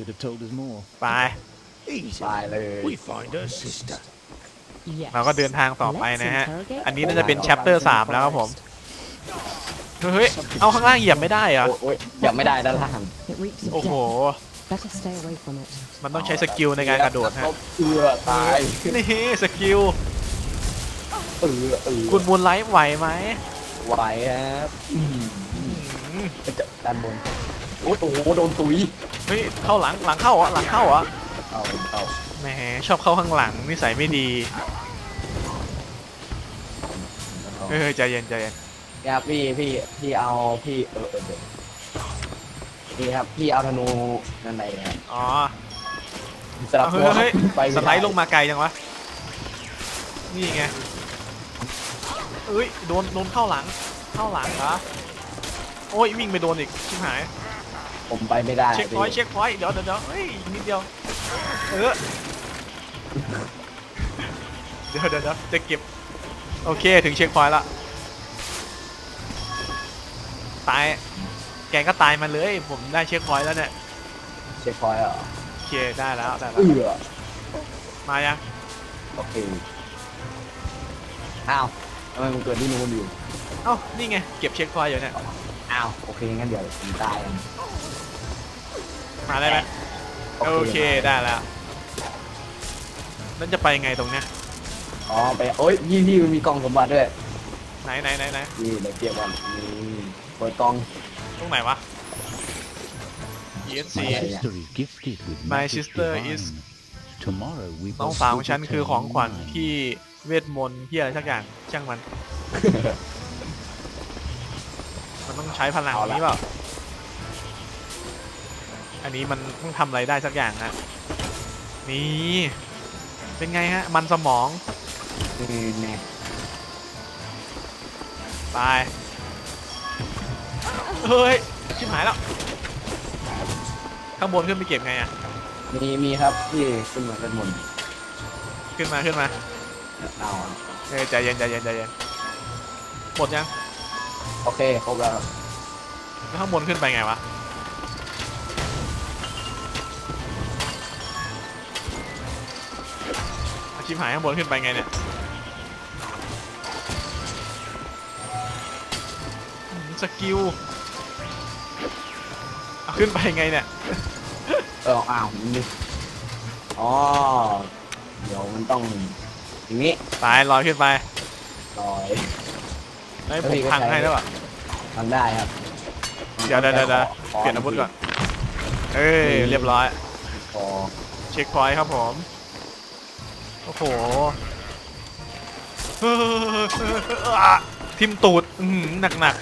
should have told us more. ไป Easy. ตายเลย We find her sister. Yes. เราก็เดินทางต่อไป Let's นะฮะ interrogate อันนี้ all น่าจะเป็น the แชปเตอร์ dogs in 3แล้วครับผม forest. เฮ้ย เอาข้างล่างเหยียบไม่ได้เหรอ โอ้ยยังไม่ได้ด้านล่าง It reeks of โอ้โห death. Better stay away from it. มันต้องใช้สกิลในการกระโดดฮะเอือตาย นี่สกิลเอือเอือคุณมูลไลท์ไหวไหมไหวครับอืมอืมจะด้านบนโอ้ยโอ้โหโดนตุย เฮ้ยเข้าหลังหลังเข้าเหรอะหลังเข้าเหรอะเอาเอาแหมชอบเข้าข้างหลังนิสัยไม่ดีเอาเฮ้ยใจเย็นใจเย็นครับพี่พี่พี่เอาพี่เออเออเดี๋ยวนี่ครับพี่เอาธนูนั่นไหนครับอ๋อสลับเฮ้ตัยวเฮ้ยไปสไลด์ลงมาไกลจังวะนี่ไงเอ้ยโดนโดนเข้าหลังเข้าหลังเหรอโอ้ยวิ่งไปโดนอีกชิบหาย ผมไปไม่ได้เช็คพอยต์พี่เช็คพอยต์เดี๋ยวเดี๋ยวเดี๋ยวเฮ้ยอีกนิดเดียวเออเดี๋ยวเดี๋ยวเดี๋ยวจะเก็บโอเคถึงเช็คพอยต์ละตายแกก็ตายมาเลยผมได้เช็คพอยต์แล้วเนี่ยเช็คพอยต์เหรอโอเคได้แล้วได้แล้วเอือมายังโอเคอ้าวทำไมมันเกิดที่นู้นอยู่เอ้านี่ไงเก็บเช็คพอยต์อยู่เนี่ยอ้าวโอเคงั้นเดี๋ยวผมตายกัน มาได้ไหมโอเคได้แล้วนั่นจะไปยังไงตรงเนี้ยอ๋อไปโอ้ยพี่พี่มันมีกล่องสมบัติด้วยไหนไหนไหนไหนนี่เดี๋ยวเก็บก่อนนี่เปิดกล่องตรงไหนวะ ESC My Yeah, yeah. sister is gifted with My magic sister divine. is- Tomorrow we น้อง both สาวข will องฉัน return คือของขวัญ mine. ที่เวทมนต์ที่อะไรสักอย่างช่างมัน มันต้องใช้พลังเอาละนี้เปล่า อันนี้มันต้องทำอะไรได้สักอย่างฮะนี่เป็นไงฮะ มันสมองอืมเนี่ยตายเฮ้ยชิบหายแล้วข้างบนขึ้นไปเก็บไงอะมีมีครับพี่ขึ้นมาขึ้นบนขึ้นมาขึ้นมาเอาเฮ้ยใจเย็นใจเย็นใจเย็นหมดยังโอเคครบแล้วแล้วข้างบนขึ้นไปไงวะ ชิบหายข้างบนขึ้นไปไงเนี่ยอืมสกิลเอาขึ้นไปไงเนี่ย เอออ้าวนี่อ๋อ เดี๋ยวมันต้อง อย่างนี้ ตายลอยขึ้นไป ลอยให้แล้วผพี่มก็พังใช้ให้ได้ป่ะทำได้ครับ เดี๋ยวเดี๋ยวเดี๋ยวเดี๋ยวขเปลี่ยนอาวุธก่อน เอ้ย เรียบร้อยขอเช็คพอยต์ครับผม โอ้โหเฮ้ยอะทิมตูดอื้อหือหนักหนัก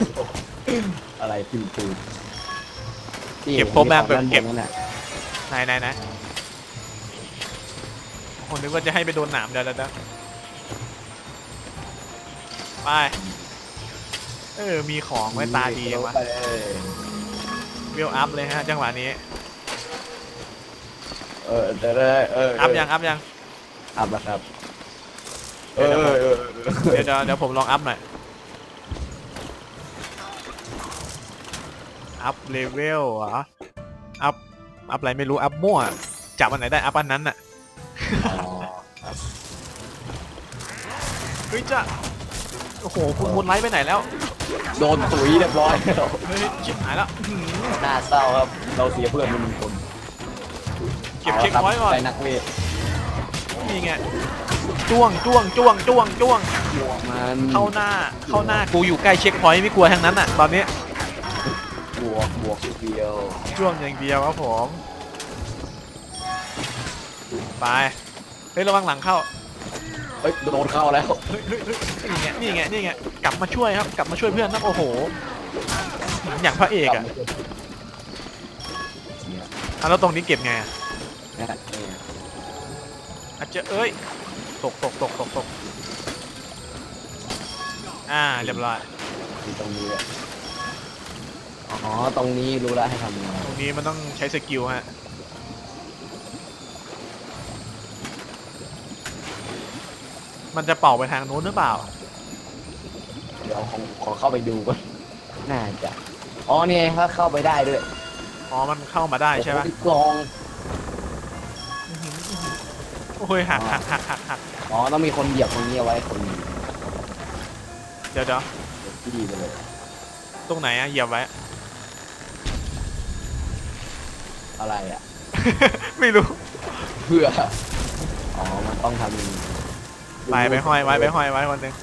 อะไรพิมพ์ตูดเก็บครบแล้วแบบเก็บนั่นแหละๆไหนไหนไหนคนนึกว่าจะให้ไปโดนหนามเดี๋ยวเดี๋ยวเดี๋ยวไปเออ มีของไว้ตาดีจังวะไปเลยเวลอัพเลยฮะ จังหวะนี้ เออเดี๋ยวเลยเอออัพยัง อัพยัง อัพแล้วครับ เอเดี๋ยวอเดี๋ยวผมเออเออเดี๋ยวเดี๋ยวเดี๋ยวผมลองอัพหน่อย อัพเลเวลเหรอ อัพ อัพอะไรไม่รู้ อัพมั่ว จับอันไหนได้ อัพอันนั้นน่ะอ๋อครับเฮ้ยจ้ะโอ้โห คุณมุนไลท์ไปไหนแล้ว โดนตุ๋ยเรียบร้อยแล้วเฮ้ยชิบหายแล้วอื้อหือน่าเศร้าครับ เราเสียเพื่อนไปหนึ่งคน เก็บเช็คพอยต์ก่อนไปนักเวท นี่ไงจ้วงจ้วงจ้วงจ้วงจ้วงบวกมันเข้าหน้าเข้าหน้ากูอยู่ใกล้เช็คพอยต์ไม่กลัวทั้งนั้นน่ะตอนนี้บวกบวกเดียวจ้วงอย่างเดียวครับผมไปเฮ้ยระวังหลังเข้าเฮ้ยโดนเข้าแล้วเฮ้ยเฮ้ยเฮ้ยนี่ไงนี่ไงนี่ไงกลับมาช่วยครับ กลับมาช่วยเพื่อนนะโอ้โหอย่างพระเอกอะเนี่ยอะแล้วตรงนี้เก็บไง จจะเอ้ยตกตกตกตกตกอ่าเรียบร้อยอยู่ตรงนี้เลยอ๋อ ตรงนี้รู้แล้วให้ทำยังไงตรงนี้มันต้องใช้สกิลฮะมันจะเป่าไปทางนู้นหรือเปล่า เดี๋ยวขอขอเข้าไปดูก่อนน่าจะ อ๋อเนี่ยถ้าเข้าไปได้ด้วย อ๋อ มันเข้ามาได้ใช่ปะโอ้โหกลอง โอ้ยหักหักหักหักหักอ๋อต้องมีคนเหยียบตรงนี้เอาไว้คนหนึ่งเดี๋ยวเดี๋ยวที่ดีไปเลยตรงไหนอะเหยียบไว้ อะไรอะไม่รู้เพื่ออ๋อมันต้องทำอย่างนี้ไปไปห้อยไว้ไปห้อยไว้คนหนึ่ง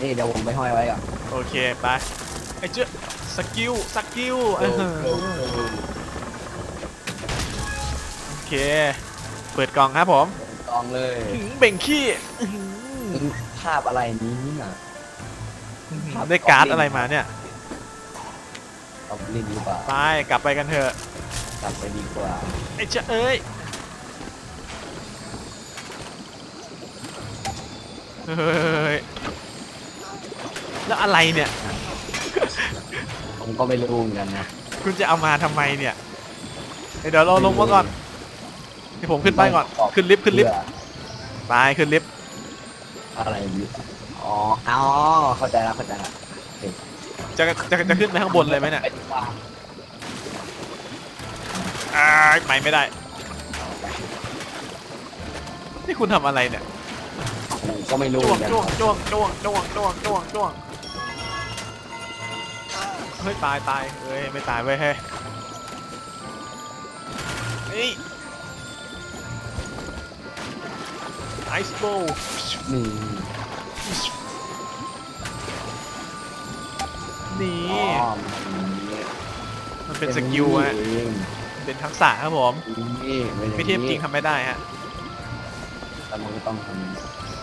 นี่เดี๋ยวผมไปห้อยไว้ก่อนโอเคไปไอ้เจ้าสกิลสกิลเออโอ เคเปิดกล่องครับผมกองเลยหืมเบ่งขี้อื้อหือภาพอะไรนี้น่ะได้การ์ดอะไรมาเนี่ยเอาเล่นดีกว่าไปกลับไปกันเถอะกลับไปดีกว่าไอ้เจ้าเอ้ยเฮ้ยแล้วอะไรเนี่ย ผมก็ไม่รู้เหมือนกันนะ คุณจะเอามาทำไมเนี่ยเดี๋ยวเราลงมาก่อน เดี๋ยวผมขึ้นไปก่อน ขึ้นลิฟต์ขึ้นลิฟต์เพื่อไปขึ้นลิฟต์อะไรอยู่อ๋ออ๋อเข้าใจแล้วเข้าใจแล้วจะจะจะขึ้นไปข้างบนเลยไหมเนี่ยไปดีกว่าอ่าไม่ไม่ได้ นี่คุณทำอะไรเนี่ยผมก็ไม่รู้จ้เหวมืงอนกันจ้วงจ้วงจ้วงจ้วงจ้วงจ้วงจ้วงเฮ้ยตายตายเฮ้ยไม่ตายเว้ยเฮ้ย เฮ้ยไอซ์โบนี่นี่อ๋อมันเป็นสกิลฮะ เองเป็นทักษะครับผม นี่เป็นอย่างนี้ไม่เทียบจริงทำไม่ได้ฮะ แต่มันก็ต้องท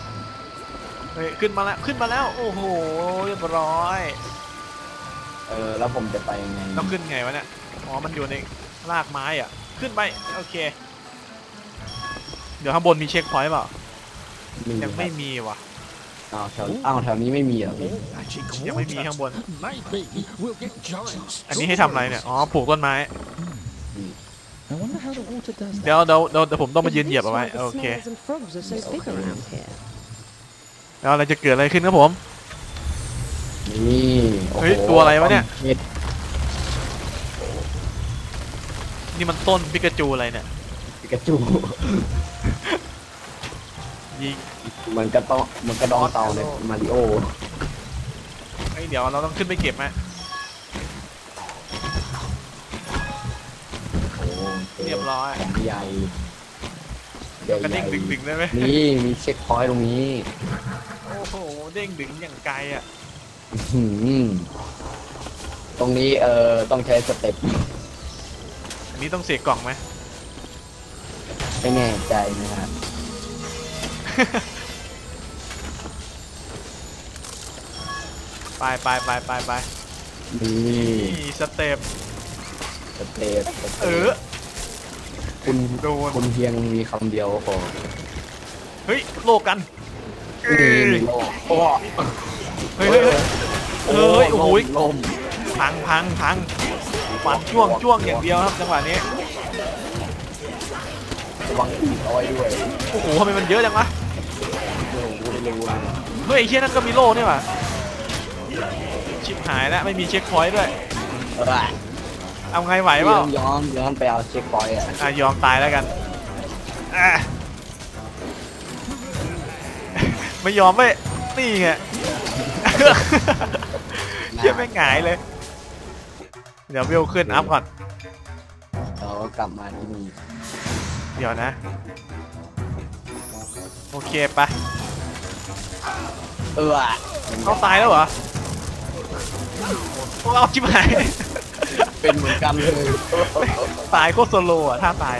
ำเฮ้ยขึ้นมาแล้ว ขึ้นมาแล้ว โอ้โห เรียบร้อยเออ แล้วผมจะไปยังไงต้องขึ้นไงวะเนี่ย อ๋อ มันอยู่ในรากไม้อะ ขึ้นไป โอเค เดี๋ยวข้างบนมีเช็คพอยต์เปล่า ยังไม่มีว่ะอ้าวแถวอ้าวแถวนี้ไม่มีเหรอพี่ Magic ยังไม่มี water. ข้างบน Maybe we'll get giants. อันนี้ให้ทำอะไรเนี่ย อ๋อ ปลูกต้นไม้ I wonder how the water does เดี๋ยว that. เดี๋ยวเดี๋ยวเดี๋ยวผมต้องมายืน Is เหยียบ this เอาไว้ why the โอเค snails and frogs are so big around here? แล้วอะไรจะเกิดอะไรขึ้นครับผม นี่โอ้โหเฮ้ยตัวอะไรวะเนี่ยเห็ดนี่มันต้นปิกาจูอะไรเนี่ย ปิกาจู ยิงมันก็ต้องมันก็ดองเตาในมาริโอไอ้ยเดี๋ยวเราต้องขึ้นไปเก็บฮะโอ้โหเรียบร้อยแขนใหญ่ใหญ่กระเด้งใหญ่ดึงๆได้ไหมนี่มีเช็คพอยต์ตรงนี้ โอ้โหเด้งดึงอย่างไกลอะอื้อหือตรงนี้เอ่อต้องใช้สเต็ปอันนี้ต้องเสียกล่องไหมไม่แน่ใจนะครับ ไปไปไปไปไปนี่นี่สเต็ปสเต็ปสเอเต็อปคุณโดน คุณเพียงมีคำเดียวพอเฮ้ยโลกกันเอ้นี่ยโลกโอ้เฮ้ยเฮ้ยเฮ้ยเฮ้ยโอ้โหลมพังพังพังฟันจ้วงจ้วงอย่างเดียวครับจังหวะนี้ระวังตีเอาไว้ด้วยโอ้โหทำไมมันเยอะจังวะ โอ้โหไม่รู้เลยเฮ้ยไอ้เชี่ยนั่นก็มีโล่นี่หว่าชิบหายแล้วไม่มีเช็คพอยต์ด้วย เออเอาไงไหวเปล่าย้อนย้อนไปเอาเช็คพอยต์อะอะยอมตายแล้วกันอะ ไม่ยอมไม่นี่ไง เชี่ยไม่หงายเลย เดี๋ยวเวลขึ้นอัพก่อน เราก็กลับมาที่นี่เดี๋ยวนะ โอเคไปะ เออเขาตายแล้วเหรอโอ้เอาชิบหายเป็นเหมือนกันเลยตายโคตรโซโลอะถ้าตาย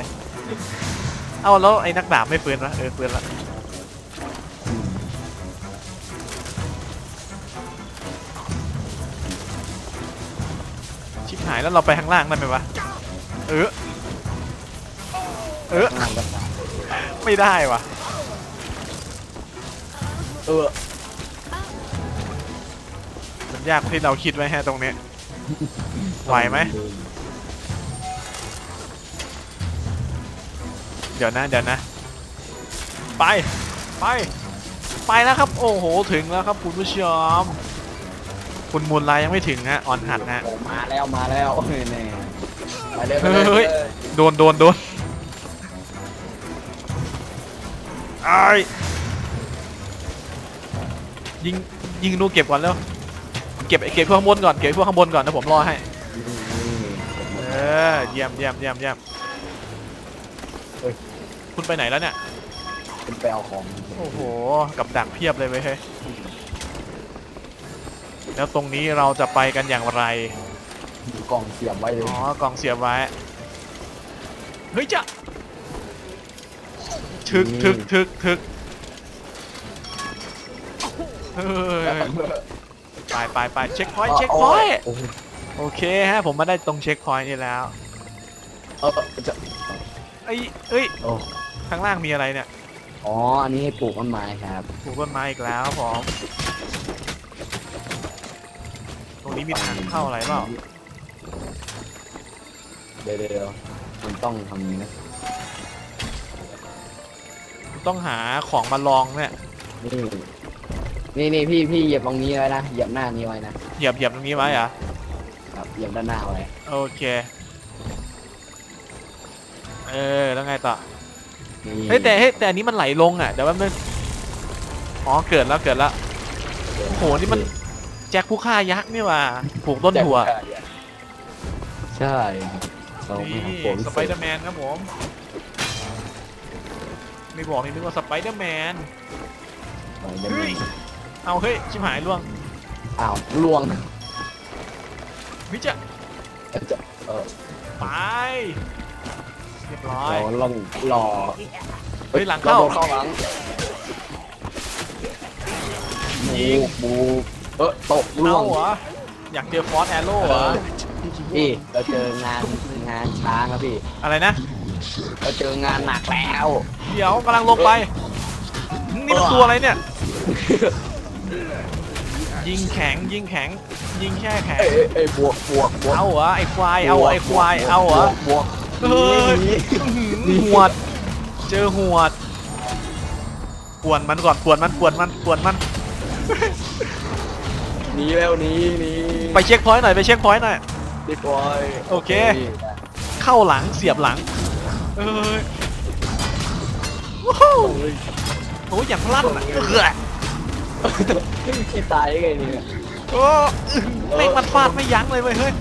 เอาแล้วไอ้นักดาบไม่ฟื้นวะเออฟื้นละชิบหายแล้วเราไปข้างล่างได้ไหมวะเออเอองานกันไม่ได้วะเออมัน ยากกว่าที่เราคิดไว้แฮะตรงเนี้ยไหวไหมเดี๋ยวนะเดี๋ยวนะ ไปไป ไปแล้วครับ โอ้โหถึงแล้วครับคุณผู้ชมคุณมูลไลน์ยังไม่ถึงฮะออนหัดฮะโอ้มาแล้วมาแล้วเฮ้ยแน่ไปเลยไปเฮ้ยเลยโดนโดนโดนไอ้ายยิงยิงดูเก็บก่อนแล้ว เก็บเก็บพวกข้างบนก่อนเก็บพวกข้างบนก่อนนะผมรอให้เออเยี่ยมเยี่ยมเยี่ยมเยี่ยมเฮ้ย คุณไปไหนแล้วเนี่ยเป็นไปเอาของโอ้โหกับดักเพียบเลยเว้ยเฮ้ยแล้วตรงนี้เราจะไปกันอย่างไรมีกล่องเสียบไว้เลยอ๋อกล่องเสียบไว้เฮ้ยจ้ะทึกทึกทึกทึกเฮ้ย ไปไปไปเช็คพอยต์เช็คพอยต์โอ้โหโอเคฮะผมมาได้ตรงเช็คพอยต์นี่แล้วเออจะไอ้เอ้ยโอ้ข้างล่างมีอะไรเนี่ยอ๋ออันนี้ให้ปลูกต้นไม้ครับปลูกต้นไม้อีกแล้วครับผมตรงนี้มีทางเข้าอะไรเปล่าเดี๋ยวเดี๋ยวมันต้องทำอย่างนี้นะต้องหาของมาลองเนี่ยนี่ นี่นี่พี่พี่เหยียบตรงนี้ไว้นะเหยียบหน้านี้ไว้นะเหยียบเหยียบตรงนี้ไว้เหรอะครับเหยียบด้านหน้าไว้โอเค เออ แล้วไงต่อ นี่เฮ้ยแต่เฮ้ยแต่อันนี้มันไหลลงอะเดี๋ยวแป๊บนึงอ๋อเกิดแล้วเกิดแล้วโหนี่มัน แจ็คผู้ฆ่ายักษ์นี่หว่าปลูกต้นถั่วใช่เราไม่นี่ทำผมสไปเดอร์แมนครับผม ไม่บอกนี่นึกว่าสไปเดอร์แมน เฮ้ย เอาเฮ้ยชิบหายล่วงอ้าวล่วงเฮ้ยจะเอ่อจะเออไปเรียบร้อยเราลองรอเฮ้ยหลังเข้ารโดนเข้าหลังยิงบูเออตกล่วเอางเหรออยากเจอฟอสแอโร่เหรอพี่เราเจองานงานช้างครับพี่ อะไรนะ เราเจองานหนักแล้ว เดี๋ยวกำลังลงไป นี่มันตัวอะไรเนี่ย ยิงแข็งยิงแข็ง ยิงแช่แข็ง เอ้ยเอ้ยเอ้ยบวกบวกบวกเอาเหรอไอ้ควายเอาเหรอไอ้ควายเอาเหรอ บวกเฮ้ยหนีอื้อหือหวด เจอหวดปวนมันก่อนปวนมันปวนมันปวนมัน หนีแล้วหนีหนีไปเช็คพอยต์หน่อยไปเช็คพอยต์หน่อย เรียบร้อยโอเค เข้าหลังเสียบหลัง เอ้ยว้าวโอ้ยอย่างลั่นอะเออ ที่ตายยังไงเนี่ยโอ้แม่งมันฟาดไม่ยั้งเลยเว้ยเฮ้ย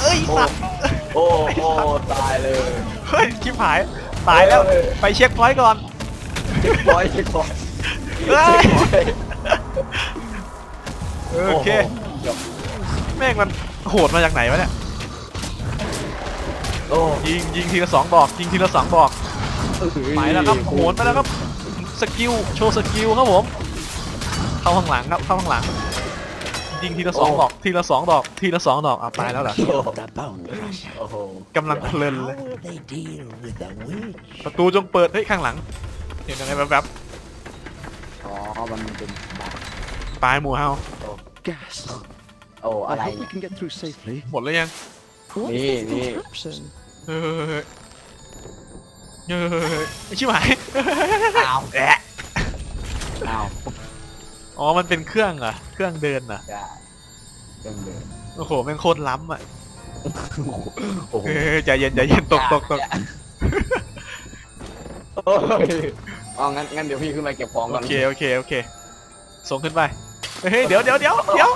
เอ้ยสัตว์โอ้โอ้ตายเลยเฮ้ยชิบหายตายแล้วเอ้ยไปเช็คพอยต์ก่อนเช็คพอยต์เช็คพอยต์เฮ้ยเช็คพอยต์โอเคโอ้โหแม่งมันโหดมาจากไหนวะเนี่ยโอ้ยิงยิงทีละสองดอกยิงทีละสองดอกไปแล้วครับโหนไปแล้วครับ สกิลโชว์สกิลครับผม เข้าข้างหลังครับเข้าข้างหลัง ยิงทีละสองดอกทีละสองดอกทีละสองดอกอะตายแล้วเหรอ The bone crusher. โอ้โหกำลังเพลินเลย How will they deal with the witch? ประตูจงเปิดเฮ้ยข้างหลัง เห็นอะไรแบบอ๋อมันเป็นแบบๆปลายหมูเฮา Gas. โอ้อะ I ไร hope เนี่ we ย can get through safely. หมดแล้วยัง What Nee, is nee. contraption? เฮ้ยเฮ้ยเฮ้ยไอชิบหายอ้าวแอะอ้าวอ๋อ มันเป็นเครื่องเหรอ เครื่องเดินเหรอจ้าเดินเดิน โอ้โหแม่งโคตรล้ำอะโอ้โหเฮ้ยใจเย็นใจเย็นตกตกตกโอ้ยอ๋องั้นงั้นเดี๋ยวพี่ขึ้นไปเก็บของก่โออนเคโอเคโอเค ส่งขึ้นไป เฮ้ยเดี๋ยวเดี๋ยวเดี๋ยวเดี๋ยว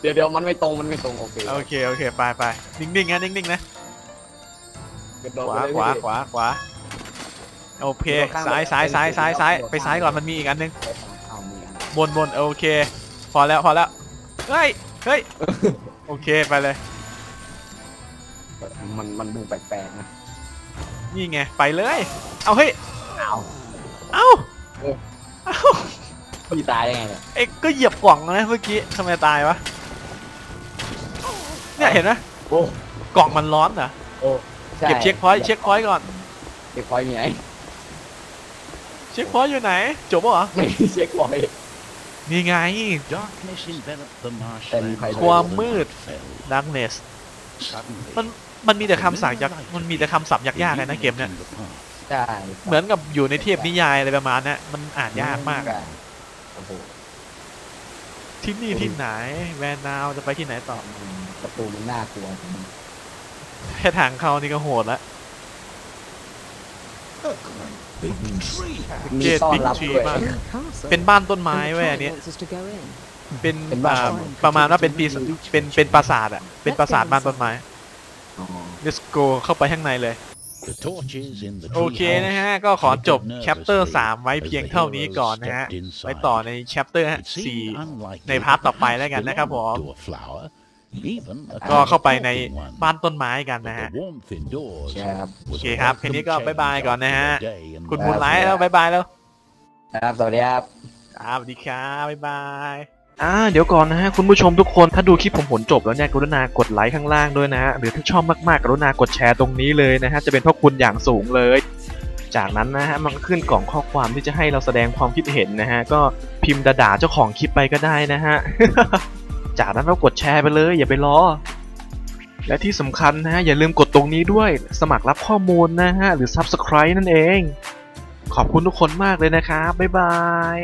เดี๋ยวเดี๋ยวมันไม่ตรงมันไม่ตรงโอเคโอเคโอเคไปไปนิ่งๆนะนิ่งๆนะ กระโดขดวาไปเลยขวาพี่ขวาขวาโอเคกระโดดข้างซ้ายไปซ้ายซ้ายซ้ายซ้ายกระโดดไปซ้ายก่อนมันมีอีกอันนึงเอามีอันบนบนโอเค พอแล้วพอแล้วเฮ้ยเฮ้ยโอเคไปเลย มันมันดูแปลกๆนะนี่ไงไปเลย เอาเฮ้ยอ้าวเอ้าเออเอ้าพี่ตายได้ไงเนี่ยเอ็กก็เหยียบกล่องนะเมื่อกี้ทำไมตายวะเนี่ยเห็นไหมโอ้กล่องมันร้อนเหรอโอ้ ใเก็บเช็คพอยต์เช็คพอยต์ก่อน เช็คพอยต์มีไหนเช็คพอยต์อยู่ไหน จบปะเหรอ ไม่มีเช็คพอยต์นี่ไง Darkness enveloped the Then marshlands. I- ความ and มืด night fell. darkness Suddenly, มันมันมีแต่คำสั่งจาก familiar มันมีแต่คำศัพท์ยากๆเลยนะเกมเนี่ย illuminating the path. ใช่เหมือนกับอยู่ในเทพนิยายอะไรประมาณเนี้ยมันอ่านยากมากอะโอ้โหที่นี่ที่ไหน แวนนาวจะไปที่ไหนต่ออืมประตูมันน่ากลัว แค่ทางเข้านี่ก็โหดแล้วมีเกตต้อนบิ๊กรับทรีด้วยมาก Castle. เป็นบ้านต้นไม้ And the เว้ย tribe อันเนี้ย wants us to go in. เป็นเป็นบ้าน อ่าประมาณว่าเป็นปีศาจเป็นเป็นปราสาทอะเป็นปราสาทบ้านต้นไม้อ๋อ let's go เข้าไปข้างในเลย The torches in the โอเคนะฮะ ก็ขอจบ chapter 3ไว้เพียงเท่านี้ก่อนนะฮะไว้ต่อใน chapter 4ในพาร์ทต่อไปแล้วกันนะครับผม ก็เข้าไปในบ้านต้นไม้กันนะฮะครับโอเคครับแค่นี้ก็บ๊ายบายก่อนนะฮะ คุณมูลไลท์แล้วบายบายแล้ว ครับ สวัสดีครับครับสวัสดีครับบ๊ายบายอ่าเดี๋ยวก่อนนะฮะ คุณผู้ชมทุกคนถ้าดูคลิปผมผลจบแล้วเนี่ยกรุณากดไลค์ข้างล่างด้วยนะฮะ หรือถ้าชอบมากๆกรุณากดแชร์ตรงนี้เลยนะฮะ จะเป็นพวกคุณอย่างสูงเลย จากนั้นนะฮะ มันก็ขึ้นกล่องข้อความที่จะให้เราแสดงความคิดเห็นนะฮะ ก็พิมพ์ด่าๆเจ้าของคลิปไปก็ได้นะฮะ จากนั้นเรากดแชร์ไปเลย อย่าไปรอ และที่สำคัญนะฮะอย่าลืมกดตรงนี้ด้วย สมัครรับข้อมูลนะฮะหรือ Subscribe นั่นเอง ขอบคุณทุกคนมากเลยนะครับ บ๊ายบาย